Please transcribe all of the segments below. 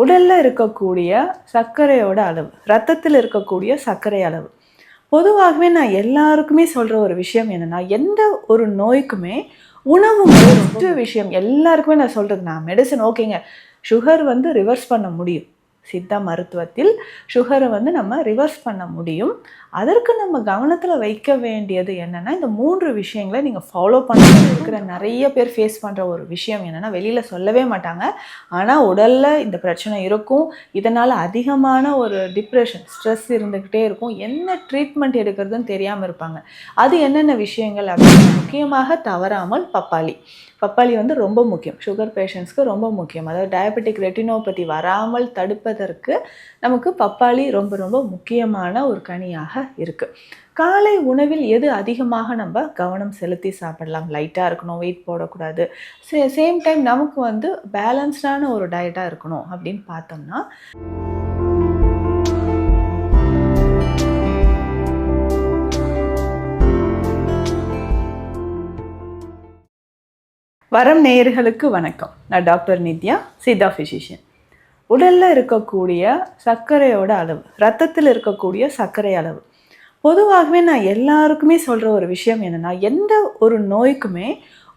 உடலில் இருக்கக்கூடிய சர்க்கரையோட அளவு ரத்தத்தில் இருக்கக்கூடிய சர்க்கரை அளவு. பொதுவாகவே நான் எல்லாருக்குமே சொல்கிற ஒரு விஷயம் என்னென்னா எந்த ஒரு நோய்க்குமே உணவு ஃபஸ்ட்டு விஷயம். எல்லாருக்குமே நான் சொல்கிறது நான் மெடிசன் ஓகேங்க சுகர் வந்து ரிவர்ஸ் பண்ண முடியும். சித்தா மருத்துவத்தில் சுகரை வந்து நம்ம ரிவர்ஸ் பண்ண முடியும். அதற்கு நம்ம கவனத்தில் வைக்க வேண்டியது என்னென்னா இந்த மூன்று விஷயங்களை நீங்கள் ஃபாலோ பண்ண இருக்கிற நிறைய பேர் ஃபேஸ் பண்ணுற ஒரு விஷயம் என்னென்னா வெளியில் சொல்லவே மாட்டாங்க. ஆனால் உடலில் இந்த பிரச்சனை இருக்கும். இதனால் அதிகமான ஒரு டிப்ரெஷன் ஸ்ட்ரெஸ் இருந்துக்கிட்டே இருக்கும். என்ன ட்ரீட்மெண்ட் எடுக்கிறதுன்னு தெரியாமல் இருப்பாங்க. அது என்னென்ன விஷயங்கள் அப்படின்னு முக்கியமாக தவறாமல் பப்பாளி. பப்பாளி வந்து ரொம்ப முக்கியம். சுகர் பேஷண்ட்ஸ்க்கு ரொம்ப முக்கியம். அதாவது டயபெட்டிக் ரெட்டினோபதி வராமல் வளர்ப்பதற்கு நமக்கு பப்பாளி ரொம்ப ரொம்ப முக்கியமான ஒரு கனியாக இருக்குது காலை உணவில் எது அதிகமாக நம்ம கவனம் செலுத்தி சாப்பிடலாம்? லைட்டாக இருக்கணும் வெயிட் போடக்கூடாது. சே சேம் டைம் நமக்கு வந்து பேலன்ஸ்டான ஒரு டயட்டாக இருக்கணும் அப்படின்னு பார்த்தோம்னா வரம் நேயர்களுக்கு வணக்கம். நான் டாக்டர் நித்யா சித்தா ஃபிசிஷியன் உடலில் இருக்கக்கூடிய சர்க்கரையோட அளவு ரத்தத்தில் இருக்கக்கூடிய சர்க்கரை அளவு. பொதுவாகவே நான் எல்லாருக்குமே சொல்கிற ஒரு விஷயம் என்னென்னா எந்த ஒரு நோய்க்குமே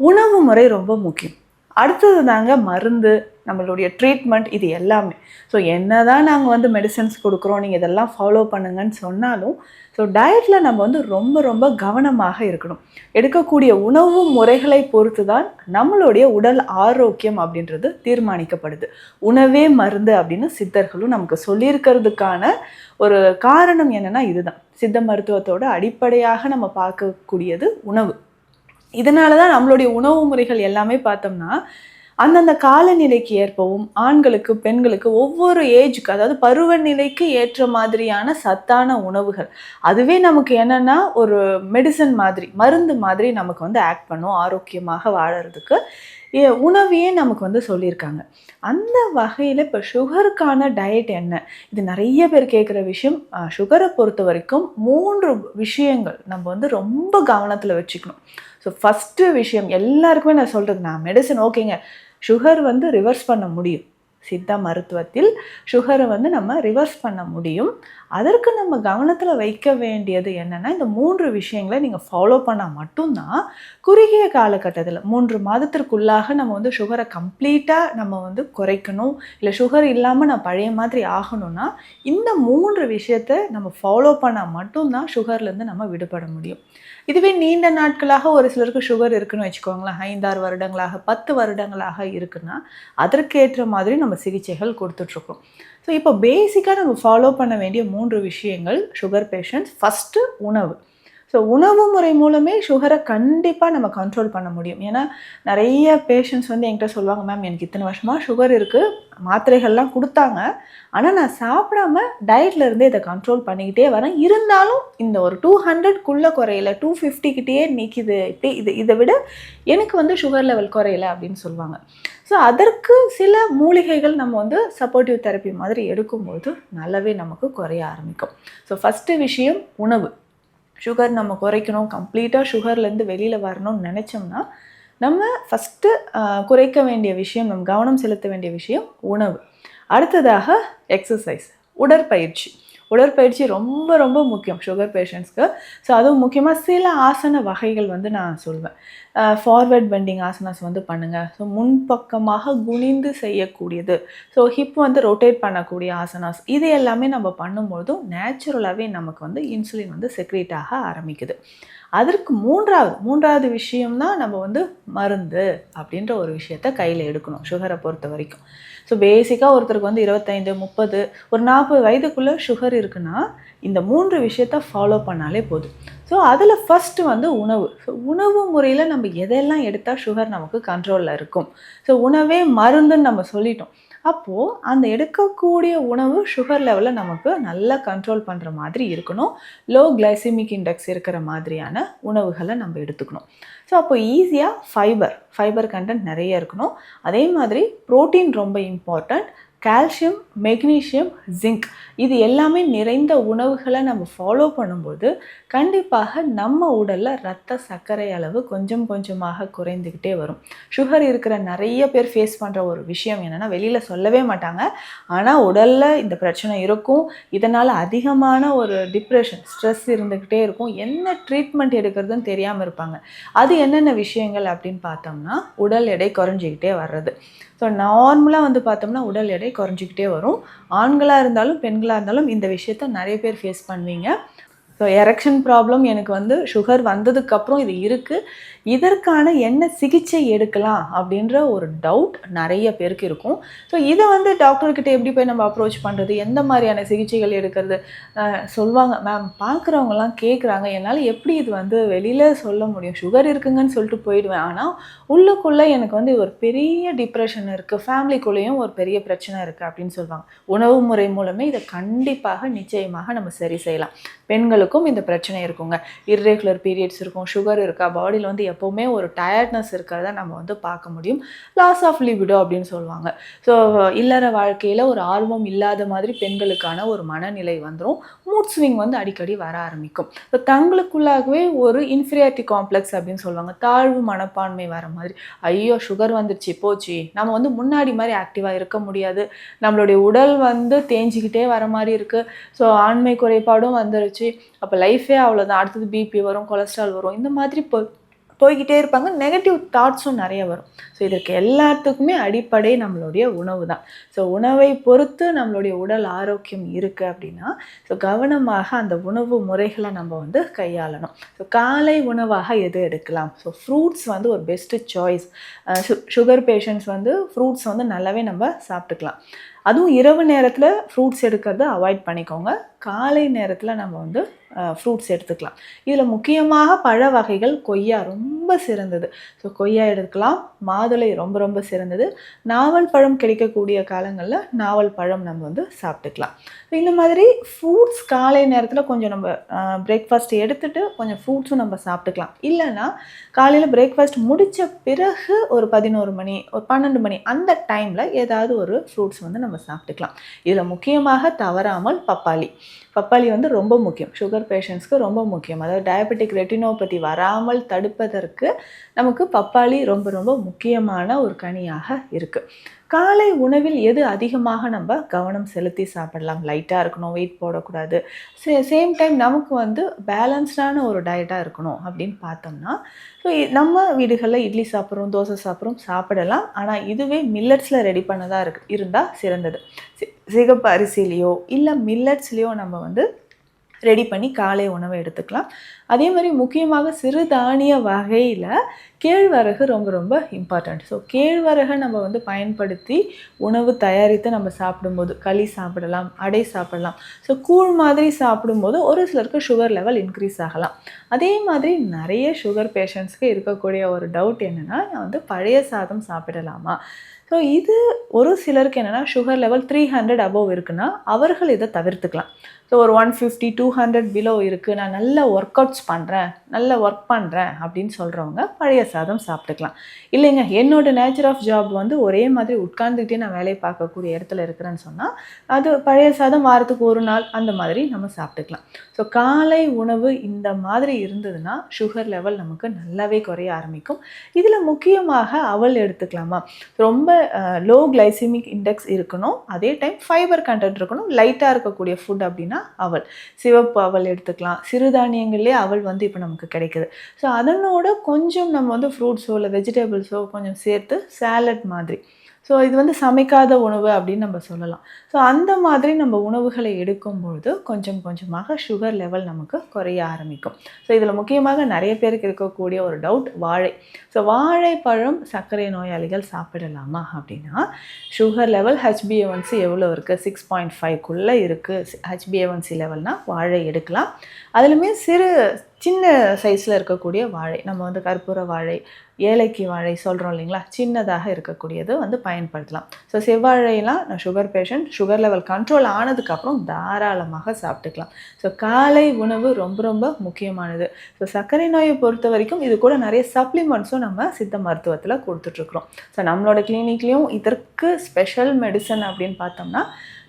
உணவு முறை ரொம்ப முக்கியம். அடுத்தது தாங்க மருந்து நம்மளுடைய ட்ரீட்மெண்ட் இது எல்லாமே. ஸோ என்ன தான் நாங்கள் வந்து மெடிசன்ஸ் கொடுக்குறோம் நீங்கள் இதெல்லாம் ஃபாலோ பண்ணுங்கன்னு சொன்னாலும் ஸோ டயட்டில் நம்ம வந்து ரொம்ப ரொம்ப கவனமாக இருக்கணும். எடுக்கக்கூடிய உணவு முறைகளை பொறுத்து தான் நம்மளுடைய உடல் ஆரோக்கியம் அப்படின்றது தீர்மானிக்கப்படுது. உணவே மருந்து அப்படின்னு சித்தர்களும் நமக்கு சொல்லியிருக்கிறதுக்கான ஒரு காரணம் என்னென்னா இதுதான். சித்த மருத்துவத்தோட அடிப்படையாக நம்ம பார்க்கக்கூடியது உணவு. இதனால தான் நம்மளுடைய உணவு முறைகள் எல்லாமே பார்த்தோம்னா அந்தந்த காலநிலைக்கு ஏற்பவும் ஆண்களுக்கு பெண்களுக்கு ஒவ்வொரு ஏஜுக்கு அதாவது பருவநிலைக்கு ஏற்ற மாதிரியான சத்தான உணவுகள். அதுவே நமக்கு என்னென்னா ஒரு மெடிசன் மாதிரி மருந்து மாதிரி நமக்கு வந்து ஆக்ட் பண்ணும் ஆரோக்கியமாக வாழறதுக்கு உணவையே நமக்கு வந்து சொல்லியிருக்காங்க. அந்த வகையில் இப்போ சுகருக்கான டயட் என்ன? இது நிறைய பேர் கேட்குற விஷயம். சுகரை பொறுத்த வரைக்கும் மூன்று விஷயங்கள் நம்ம வந்து ரொம்ப கவனத்தில் வச்சுக்கணும். ஸோ ஃபஸ்ட்டு விஷயம் எல்லாருக்குமே நான் சொல்கிறது நான் மெடிசன் ஓகேங்க சுகர் வந்து ரிவர்ஸ் பண்ண முடியும். சித்தா மருத்துவத்தில் சுகரை வந்து நம்ம ரிவர்ஸ் பண்ண முடியும். அதற்கு நம்ம கவனத்தில் வைக்க வேண்டியது என்னென்னா இந்த மூன்று விஷயங்களை நீங்கள் ஃபாலோ பண்ணால் மட்டும்தான் குறுகிய காலகட்டத்தில் மூன்று மாதத்திற்குள்ளாக நம்ம வந்து சுகரை கம்ப்ளீட்டாக நம்ம வந்து குறைக்கணும் இல்லை சுகர் இல்லாமல் நான் பழைய மாதிரி ஆகணும்னா இந்த மூன்று விஷயத்தை நம்ம ஃபாலோ பண்ணால் மட்டும்தான் சுகர்லேருந்து நம்ம விடுபட முடியும். இதுவே நீண்ட நாட்களாக ஒரு சிலருக்கு சுகர் இருக்குன்னு வச்சுக்கோங்களேன். ஐந்தாறு வருடங்களாக பத்து வருடங்களாக இருக்குன்னா அதற்கேற்ற மாதிரி நம்ம சிகிச்சைகள் கொடுத்துட்ருக்கோம். ஸோ இப்போ பேசிக்காக நம்ம ஃபாலோ பண்ண வேண்டிய மூன்று விஷயங்கள் சுகர் பேஷண்ட்ஸ் ஃபஸ்ட்டு உணவு. ஸோ உணவு முறை மூலமே சுகரை கண்டிப்பாக நம்ம கண்ட்ரோல் பண்ண முடியும். ஏன்னா நிறைய பேஷண்ட்ஸ் வந்து என்கிட்ட சொல்லுவாங்க மேம் எனக்கு இத்தனை வருஷமாக சுகர் இருக்குது மாத்திரைகள்லாம் கொடுத்தாங்க. ஆனால் நான் சாப்பிடாம டயட்ல இருந்தே இதை கண்ட்ரோல் பண்ணிக்கிட்டே வரேன். இருந்தாலும் இந்த ஒரு டூ ஹண்ட்ரட்குள்ளே குறையில டூ ஃபிஃப்டிக்கிட்டேயே நிற்கிது இப்படி இது இதை விட எனக்கு வந்து சுகர் லெவல் குறையல அப்படின்னு சொல்லுவாங்க. ஸோ அதற்கு சில மூலிகைகள் நம்ம வந்து சப்போர்ட்டிவ் தெரப்பி மாதிரி எடுக்கும்போது நல்லாவே நமக்கு குறைய ஆரம்பிக்கும். ஸோ ஃபஸ்ட்டு விஷயம் உணவு. சுகர் நம்ம குறைக்கணும். கம்ப்ளீட்டாக சுகர்லேருந்து வெளியில் வரணும்னு நினச்சோம்னா நம்ம ஃபஸ்ட்டு குறைக்க வேண்டிய விஷயம் நம்ம கவனம் செலுத்த வேண்டிய விஷயம் உணவு. அடுத்ததாக எக்ஸசைஸ் உடற்பயிற்சி. உடற்பயிற்சி ரொம்ப ரொம்ப முக்கியம் சுகர் பேஷண்ட்ஸ்க்கு ஸோ அதுவும் முக்கியமாக சில ஆசன வகைகள் வந்து நான் சொல்வேன். ஃபார்வர்ட் பெண்டிங் ஆசனாஸ் வந்து பண்ணுங்கள் ஸோ முன்பக்கமாக குனிந்து செய்யக்கூடியது. ஸோ ஹிப் வந்து ரொட்டேட் பண்ணக்கூடிய ஆசனாஸ் இது எல்லாமே நம்ம பண்ணும்பொழுதும் நேச்சுரலாகவே நமக்கு வந்து இன்சுலின் வந்து செக்ரேட் ஆக ஆரம்பிக்குது. அதற்கு மூன்றாவது மூன்றாவது விஷயம்தான் நம்ம வந்து மருந்து அப்படின்ற ஒரு விஷயத்த கையில் எடுக்கணும் சுகரை பொறுத்த வரைக்கும். ஸோ பேசிக்காக ஒருத்தருக்கு வந்து இருபத்தைந்து முப்பது ஒரு நாற்பது வயதுக்குள்ளே சுகர் இருக்குன்னா இந்த மூன்று விஷயத்த ஃபாலோ பண்ணாலே போதும். ஸோ அதில் ஃபஸ்ட்டு வந்து உணவு. ஸோ உணவு முறையில் நம்ம எதெல்லாம் எடுத்தால் சுகர் நமக்கு கண்ட்ரோலில் இருக்கும்? ஸோ உணவே மருந்துன்னு நம்ம சொல்லிட்டோம். அப்போது அந்த எடுக்கக்கூடிய உணவு சுகர் லெவலை நமக்கு நல்லா கண்ட்ரோல் பண்ணுற மாதிரி இருக்கணும். லோ கிளைசிமிக் இண்டெக்ஸ் இருக்கிற மாதிரியான உணவுகளை நம்ம எடுத்துக்கணும். ஸோ அப்போ ஈஸியாக ஃபைபர் ஃபைபர் கண்டென்ட் நிறைய இருக்கணும். அதே மாதிரி புரோட்டீன் ரொம்ப இம்பார்ட்டண்ட் கால்சியம் மெக்னீஷியம் ஜிங்க் இது எல்லாமே நிறைந்த உணவுகளை நம்ம ஃபாலோ பண்ணும்போது கண்டிப்பாக நம்ம உடலில் ரத்த சர்க்கரை அளவு கொஞ்சம் கொஞ்சமாக குறைந்துக்கிட்டே வரும். சுகர் இருக்கிற நிறைய பேர் ஃபேஸ் பண்ணுற ஒரு விஷயம் என்னென்னா வெளியில் சொல்லவே மாட்டாங்க. ஆனால் உடலில் இந்த பிரச்சனை இருக்கும். இதனால் அதிகமான ஒரு டிப்ரெஷன் ஸ்ட்ரெஸ் இருந்துக்கிட்டே இருக்கும். என்ன ட்ரீட்மெண்ட் எடுக்கிறதுன்னு தெரியாமல் இருப்பாங்க. அது என்னென்ன விஷயங்கள் அப்படின்னு பார்த்தோம்னா உடல் எடை குறைஞ்சிக்கிட்டே வர்றது. ஸோ நார்மலாக வந்து பார்த்தோம்னா உடல் எடை குறைஞ்சிக்கிட்டே வரும். ஆண்களாக இருந்தாலும் பெண்களாக இருந்தாலும் இந்த விஷயத்த நிறைய பேர் ஃபேஸ் பண்ணுவீங்க. ஸோ எரெக்ஷன் ப்ராப்ளம் எனக்கு வந்து சுகர் வந்ததுக்கப்புறம் இது இருக்குது இதற்கான என்ன சிகிச்சை எடுக்கலாம் அப்படின்ற ஒரு டவுட் நிறைய பேருக்கு இருக்கும். ஸோ இதை வந்து டாக்டர்கிட்ட எப்படி போய் நம்ம அப்ரோச் பண்ணுறது எந்த மாதிரியான சிகிச்சைகள் எடுக்கிறது? சொல்லுவாங்க மேம் பார்க்குறவங்கலாம் கேட்குறாங்க என்னால் எப்படி இது வந்து வெளியில் சொல்ல முடியும்? சுகர் இருக்குங்கன்னு சொல்லிட்டு போயிடுவேன். ஆனால் உள்ளுக்குள்ளே எனக்கு வந்து ஒரு பெரிய டிப்ரெஷன் இருக்குது ஃபேமிலிக்குள்ளேயும் ஒரு பெரிய பிரச்சனை இருக்குது அப்படின்னு சொல்லுவாங்க. உணவு முறை மூலமே இதை கண்டிப்பாக நிச்சயமாக நம்ம சரி செய்யலாம். பெண்களுக்கும் இந்த பிரச்சனை இருக்குங்க. இர்ரெகுலர் பீரியட்ஸ் இருக்கும் சுகர் இருக்கா பாடியில் வந்து எப்போவுமே ஒரு டயர்ட்னஸ் இருக்கிறத நம்ம வந்து பார்க்க முடியும். லாஸ் ஆஃப் லிபிடோ அப்படின்னு சொல்லுவாங்க. ஸோ இல்லற வாழ்க்கையில் ஒரு ஆர்வம் இல்லாத மாதிரி பெண்களுக்கான ஒரு மனநிலை வந்துடும் மூட் ஸ்விங் வந்து அடிக்கடி வர ஆரம்பிக்கும். ஸோ தங்களுக்குள்ளாகவே ஒரு இன்ஃபீரியாரிட்டி காம்ப்ளெக்ஸ் அப்படின்னு சொல்லுவாங்க. தாழ்வு மனப்பான்மை வர மாதிரி. ஐயோ சுகர் வந்துருச்சு போச்சு. நம்ம வந்து முன்னாடி மாதிரி ஆக்டிவாக இருக்க முடியாது. நம்மளுடைய உடல் வந்து தேஞ்சிக்கிட்டே வர மாதிரி இருக்குது ஸோ ஆண்மை குறைபாடும் வந்துருச்சு. அப்போ லைஃபே அவ்வளோதான் அடுத்தது பிபி வரும் கொலஸ்ட்ரால் வரும். இந்த மாதிரி போ போய்கிட்டே இருப்பாங்க. நெகட்டிவ் தாட்ஸும் நிறைய வரும். ஸோ இதற்கு எல்லாத்துக்குமே அடிப்படை நம்மளுடைய உணவு தான் ஸோ உணவை பொறுத்து நம்மளுடைய உடல் ஆரோக்கியம் இருக்குது அப்படின்னா ஸோ கவனமாக அந்த உணவு முறைகளை நம்ம வந்து கையாளணும். ஸோ காலை உணவாக எது எடுக்கலாம்? ஸோ ஃப்ரூட்ஸ் வந்து ஒரு பெஸ்ட்டு சாய்ஸ் சுகர் பேஷண்ட்ஸ் வந்து ஃப்ரூட்ஸ் வந்து நல்லாவே நம்ம சாப்பிட்டுக்கலாம். அதுவும் இரவு நேரத்தில் ஃப்ரூட்ஸ் எடுக்கிறத அவாய்ட் பண்ணிக்கோங்க. காலை நேரத்தில் நம்ம வந்து ஃப்ரூட்ஸ் எடுத்துக்கலாம். இதில் முக்கியமாக பழ வகைகள் கொய்யா ரொம்ப சிறந்தது. ஸோ கொய்யா எடுக்கலாம். மாதுளை ரொம்ப ரொம்ப சிறந்தது. நாவல் பழம் கிடைக்கக்கூடிய காலங்களில் நாவல் பழம் நம்ம வந்து சாப்பிட்டுக்கலாம். இந்த மாதிரி ஃப்ரூட்ஸ் காலை நேரத்தில் கொஞ்சம் நம்ம பிரேக்ஃபாஸ்ட் எடுத்துகிட்டு கொஞ்சம் ஃப்ரூட்ஸும் நம்ம சாப்பிட்டுக்கலாம். இல்லைன்னா காலையில் பிரேக்ஃபாஸ்ட் முடித்த பிறகு ஒரு பதினோரு மணி ஒரு பன்னெண்டு மணி அந்த டைமில் ஏதாவது ஒரு ஃப்ரூட்ஸ் வந்து நம்ம சாப்பிட்டுக்கலாம். இதில் முக்கியமாக தவறாமல் பப்பாளி. பப்பாளி வந்து ரொம்ப முக்கியம். சுகர் பேஷண்ட்ஸ்க்கு ரொம்ப முக்கியம். அதாவது டயபெட்டிக் ரெட்டினோபதி வராமல் தடுப்பதற்கு நமக்கு பப்பாளி ரொம்ப ரொம்ப முக்கியமான ஒரு கனியாக இருக்குது காலை உணவில் எது அதிகமாக நம்ம கவனம் செலுத்தி சாப்பிடலாம்? லைட்டாக இருக்கணும் வெயிட் போடக்கூடாது. சே சேம் டைம் நமக்கு வந்து பேலன்ஸ்டான ஒரு டயட்டாக இருக்கணும் அப்படின்னு பார்த்தோம்னா ஸோ நம்ம வீடுகளில் இட்லி சாப்பிட்றோம் தோசை சாப்பிட்றோம் சாப்பிடலாம். ஆனால் இதுவே மில்லட்ஸில் ரெடி பண்ணதாக இருக்கு இருந்தால் சிறந்தது. சிகப்பு அரிசிலேயோ இல்லை மில்லட்ஸ்லேயோ நம்ம வந்து ரெடி பண்ணி காலை உணவை எடுத்துக்கலாம். அதே மாதிரி முக்கியமாக சிறுதானிய வகையில் கேழ்வரகு ரொம்ப ரொம்ப இம்பார்ட்டண்ட் ஸோ கேழ்வரகை நம்ம வந்து பயன்படுத்தி உணவு தயாரித்து நம்ம சாப்பிடும்போது களி சாப்பிடலாம் அடை சாப்பிடலாம். ஸோ கூழ் மாதிரி சாப்பிடும்போது ஒரு சிலருக்கு சுகர் லெவல் இன்க்ரீஸ் ஆகலாம். அதே மாதிரி நிறைய சுகர் பேஷண்ட்ஸ்க்கு இருக்கக்கூடிய ஒரு டவுட் என்னென்னா நான் வந்து பழைய சாதம் சாப்பிடலாமா? ஸோ இது ஒரு சிலருக்கு என்னென்னா sugar level three hundred above இருக்குன்னா அவர்கள் இதை தவிர்த்துக்கலாம். ஸோ ஒரு one fifty two hundred below இருக்குது நான் நல்ல ஒர்க் அவுட்ஸ் பண்ணுறேன் நல்ல ஒர்க் பண்ணுறேன் அப்படின்னு சொல்கிறவங்க பழைய சாதம் சாப்பிட்டுக்கலாம். இல்லைங்க என்னோட நேச்சர் ஆஃப் ஜாப் வந்து ஒரே மாதிரி உட்கார்ந்துக்கிட்டே நான் வேலையை பார்க்கக்கூடிய இடத்துல இருக்கிறேன்னு சொன்னால் அது பழைய சாதம் வாரத்துக்கு ஒரு நாள் அந்த மாதிரி நம்ம சாப்பிட்டுக்கலாம். ஸோ காலை உணவு இந்த மாதிரி இருந்ததுன்னா சுகர் லெவல் நமக்கு நல்லாவே குறைய ஆரம்பிக்கும். இதில் முக்கியமாக அவல் எடுத்துக்கலாமா? ரொம்ப லோ கிளைசிமிக் இண்டெக்ஸ் இருக்கணும். அதே டைம் ஃபைபர் கண்டென்ட் இருக்கணும். லைட்டாக இருக்கக்கூடிய ஃபுட் அப்படின்னா அவல். சிவப்பு அவல் எடுத்துக்கலாம். சிறுதானியங்கள்லேயே அவல் வந்து இப்போ நமக்கு கிடைக்குது. ஸோ அதனோட கொஞ்சம் நம்ம வந்து ஃப்ரூட்ஸோ இல்லை வெஜிடபிள்ஸோ கொஞ்சம் சேர்த்து சேலட் மாதிரி. ஸோ இது வந்து சமைக்காத உணவு அப்படின்னு நம்ம சொல்லலாம். ஸோ அந்த மாதிரி நம்ம உணவுகளை எடுக்கும்பொழுது கொஞ்சம் கொஞ்சமாக சுகர் லெவல் நமக்கு குறைய ஆரம்பிக்கும். ஸோ இதில் முக்கியமாக நிறைய பேருக்கு இருக்கக்கூடிய ஒரு டவுட் வாழை. ஸோ வாழைப்பழம் சர்க்கரை நோயாளிகள் சாப்பிடலாமா அப்படின்னா சுகர் லெவல் ஹெச்பிஏஒன்சி எவ்வளோ இருக்குது சிக்ஸ் பாயிண்ட் ஃபைவ்க்குள்ளே இருக்குது ஹெச்பிஏஒன்சி லெவல்னால் வாழை எடுக்கலாம். அதுலேயுமே சிறு சின்ன சைஸில் இருக்கக்கூடிய வாழை நம்ம வந்து கற்பூர வாழை ஏலக்கி வாழை சொல்கிறோம் இல்லைங்களா? சின்னதாக இருக்கக்கூடியது வந்து பயன்படுத்தலாம். ஸோ செவ்வாழையெல்லாம் நான் sugar patient sugar level control ஆனதுக்கப்புறம் தாராளமாக சாப்பிட்டுக்கலாம். ஸோ காலை உணவு ரொம்ப ரொம்ப முக்கியமானது. ஸோ சர்க்கரை நோயை பொறுத்த வரைக்கும் இது கூட நிறைய சப்ளிமெண்ட்ஸும் நம்ம சித்த மருத்துவத்தில் கொடுத்துட்ருக்குறோம் ஸோ நம்மளோட கிளினிக்லேயும் இதற்கு ஸ்பெஷல் மெடிசன் அப்படின்னு பார்த்தோம்னா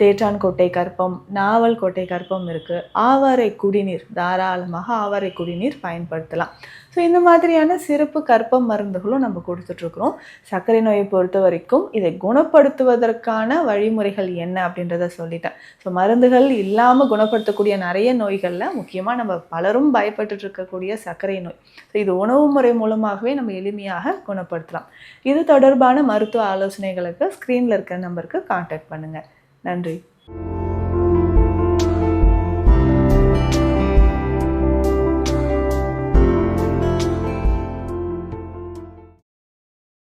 தேற்றான் கோட்டை கற்பம் நாவல் கோட்டை கற்பம் இருக்குது ஆவாரை குடிநீர் தாராளமாக ஆவாரை குடிநீர் பயன்படுத்தலாம். ஸோ இந்த மாதிரியான சிறப்பு கற்பம் மருந்துகளும் நம்ம கொடுத்துட்ருக்குறோம். சர்க்கரை நோயை பொறுத்த வரைக்கும் இதை குணப்படுத்துவதற்கான வழிமுறைகள் என்ன அப்படின்றத சொல்லிட்டேன். ஸோ மருந்துகள் இல்லாமல் குணப்படுத்தக்கூடிய நிறைய நோய்களில் முக்கியமாக நம்ம பலரும் பயப்பட்டு இருக்கக்கூடிய சர்க்கரை நோய். ஸோ இது உணவு முறை மூலமாகவே நம்ம எளிமையாக குணப்படுத்தலாம். இது தொடர்பான மருத்துவ ஆலோசனைகளுக்கு ஸ்க்ரீனில் இருக்கிற நம்பருக்கு காண்டாக்ட் பண்ணுங்கள் நன்றி